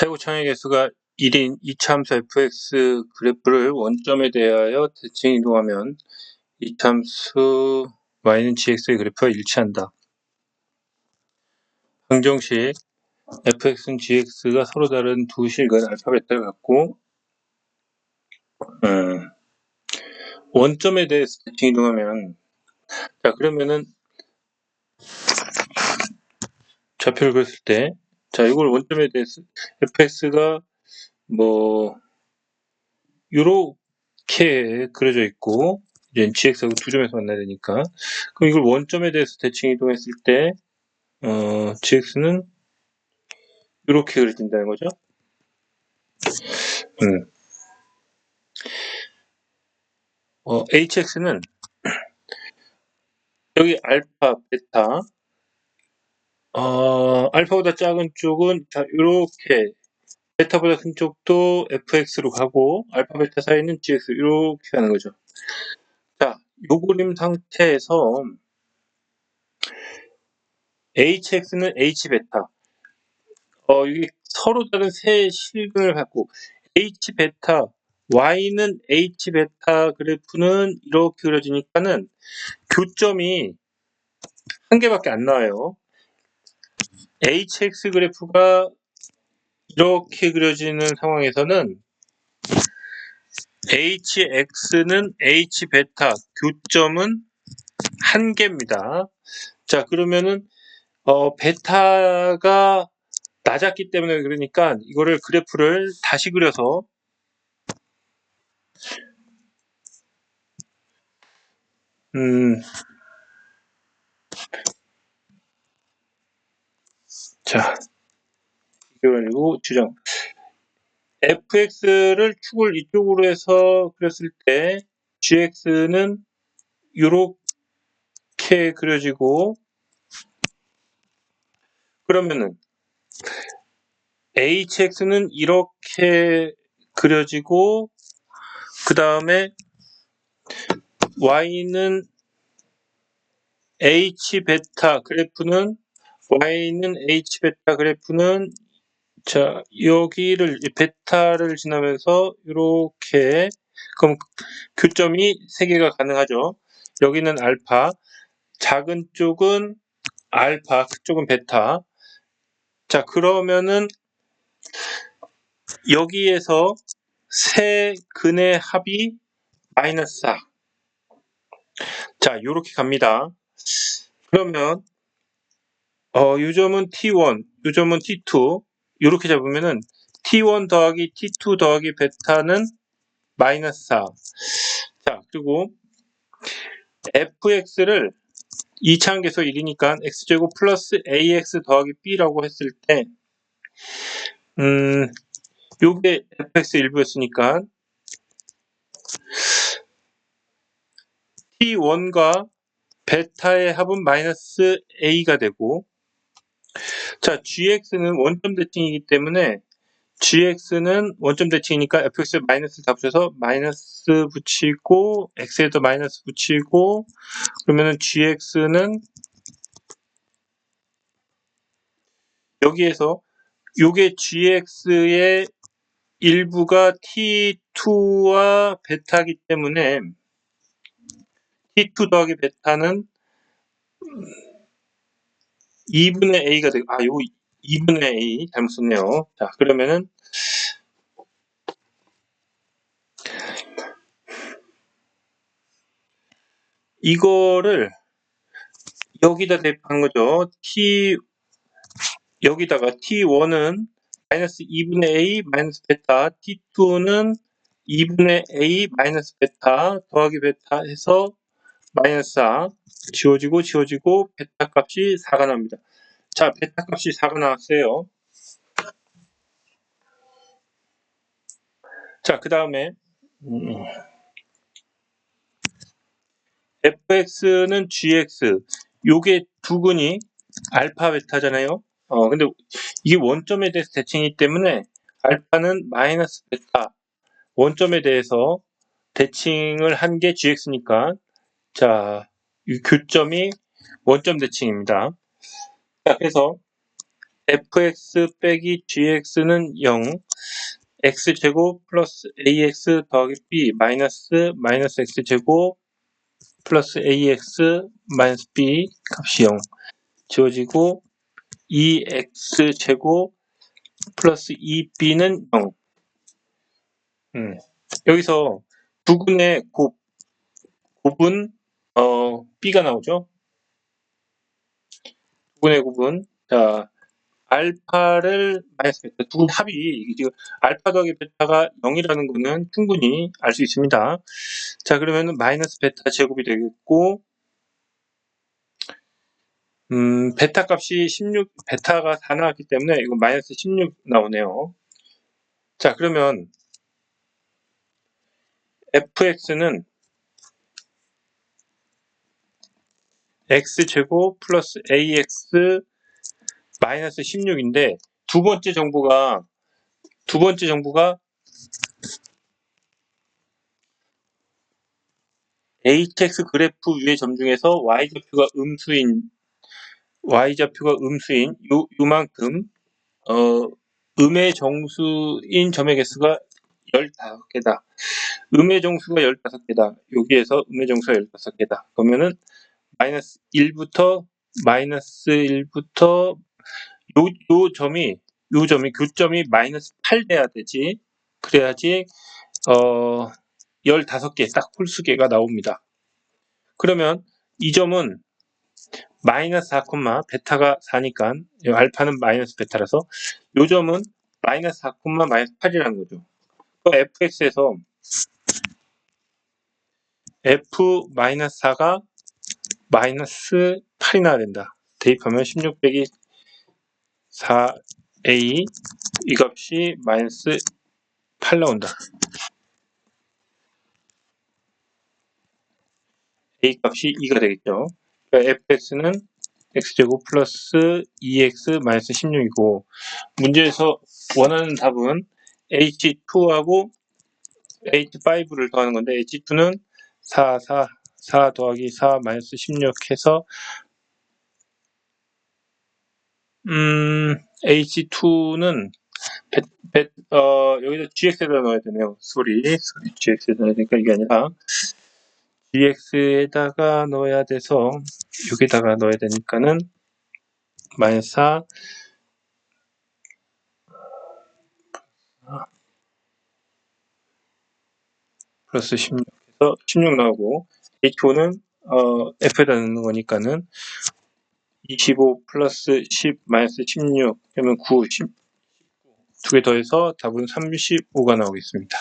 최고 창의 개수가 1인 이참수 fx 그래프를 원점에 대하여 대칭 이동하면 이참수 y는 gx의 그래프와 일치한다. 방정식 fx는 gx가 서로 다른 두 실근 알파 베타를 갖고 음, 원점에 대해서 대칭 이동하면 자 그러면은 좌표를 그렸을 때 자, 이걸 원점에 대해서 fx가 뭐 요렇게 그려져 있고 이제 gx하고 두 점에서 만나야 되니까 그럼 이걸 원점에 대해서 대칭 이동했을 때 어, gx는 이렇게 그려진다는 거죠. 음. 어, hx는 여기 알파, 베타 어, 알파보다 작은 쪽은 자, 이렇게 베타보다 큰 쪽도 fx로 가고 알파 베타 사이는 gx 이렇게 가는 거죠. 자, 요 그림 상태에서 hx는 h 베타 어, 이게 서로 다른 세 실근을 갖고 h 베타 y는 h 베타 그래프는 이렇게 그려지니까는 교점이 한 개밖에 안 나와요. Hx 그래프가 이렇게 그려지는 상황에서는 hx는 h 베타 교점은 한 개입니다. 자 그러면은 어, 베타가 낮았기 때문에 그러니까 이거를 그래프를 다시 그려서 음, 자, 가지고 주장. fx를 축을 이쪽으로 해서 그렸을 때 gx는 이렇게 그려지고 그러면은 hx는 이렇게 그려지고 그 다음에 y는 h 베타 그래프는 y는 h 베타 그래프는 자 여기를 베타를 지나면서 이렇게 그럼 교점이 세 개가 가능하죠. 여기는 알파, 작은 쪽은 알파, 그쪽은 베타. 자 그러면은 여기에서 세 근의 합이 마이너스 4. 자, 요렇게 갑니다. 그러면 어, 요 점은 T1, 요 점은 T2 이렇게 잡으면은 T1 더하기 T2 더하기 베타는 마이너스 4. 자, 그리고 fx를 2차항계수 1이니까 x제곱 플러스 ax 더하기 b라고 했을 때 음, 요게 fx 일부였으니까 t1과 베타의 합은 마이너스 a가 되고 자 gx는 원점 대칭이기 때문에 gx는 원점 대칭이니까 fx에 마이너스 다 붙여서 마이너스 붙이고 x에도 마이너스 붙이고 그러면은 gx는 여기에서 요게 gx의 일부가 t2와 베타기 때문에 t2 더하기 베타는 2분의 a가 되고 아 요거 2분의 a 잘못 썼네요. 자 그러면은 이거를 여기다 대입한 거죠. t 여기다가 t1은 마이너스 2분의 a 마이너스 베타 t2는 2분의 a 마이너스 베타 더하기 베타 해서 마이너스 4 지워지고 지워지고 베타 값이 4가 납니다. 자, 베타 값이 4가 나왔어요. 자, 그 다음에 음, fx는 gx 요게 두 근이 알파 베타잖아요. 어, 근데 이게 원점에 대해서 대칭이기 때문에 알파는 마이너스 베타 원점에 대해서 대칭을 한 게 gx니까 자, 이 교점이 원점 대칭입니다. 자, 그래서 fx 빼기 gx는 0, x제곱 플러스 ax 더하기 b 마이너스 마이너스 x제곱 플러스 ax 마이너스 b 값이 0 지워지고 2x제곱 플러스 2b는 0 음, 여기서 부근의 곱, 곱은 어, b가 나오죠 부근의 곱은 자 알파를 마이너스 베타 두 합이 지금 알파 더하기 베타가 0이라는 거는 충분히 알 수 있습니다. 자 그러면 마이너스 베타 제곱이 되겠고 음 베타 값이 16 베타가 4 나왔기 때문에 이거 마이너스 16 나오네요. 자 그러면 fx는 x제곱 플러스 ax 마이너스 16인데 두 번째 정보가 두 번째 정보가 hx 그래프 위의 점 중에서 y좌표가 음수인 y좌표가 음수인 요, 요만큼 어, 음의 정수인 점의 개수가 15개다. 음의 정수가 15개다. 여기에서 음의 정수가 15개다. 그러면은 마이너스 1부터 마이너스 1부터 요, 요 점이 요 점이 교점이 마이너스 8 돼야 되지. 그래야지 어 15개 딱 홀수개가 나옵니다. 그러면 이 점은 마이너스 4, 베타가 4니까 알파는 마이너스 베타라서 요 점은 마이너스 4, 마이너스 8이라는 거죠. 그 fx에서 f 마이너스 4가 마이너스 8이 나야 된다. 대입하면 16 빼기 4a 이 값이 마이너스 8 나온다. a 값이 2가 되겠죠. 그러니까 fx는 x제곱 플러스 2x 마이너스 16이고 문제에서 원하는 답은 h2하고 h5를 더하는 건데 h2는 4, 4, 4 더하기 4 마이너스 16 해서 음, H2는 배, 배, 어, 여기다 GX에다 넣어야 되네요. 소리, 소리 GX에다 넣어야 되니까 이게 아니라 GX에다가 넣어야 돼서 여기다가 넣어야 되니까는 마이너스 4 플러스 16 해서 16 나오고 H5는 어, F에다 넣는 거니까는 25 플러스 10 마이너스 16 그러면 9, 10. 두개 더해서 답은 35가 나오겠습니다.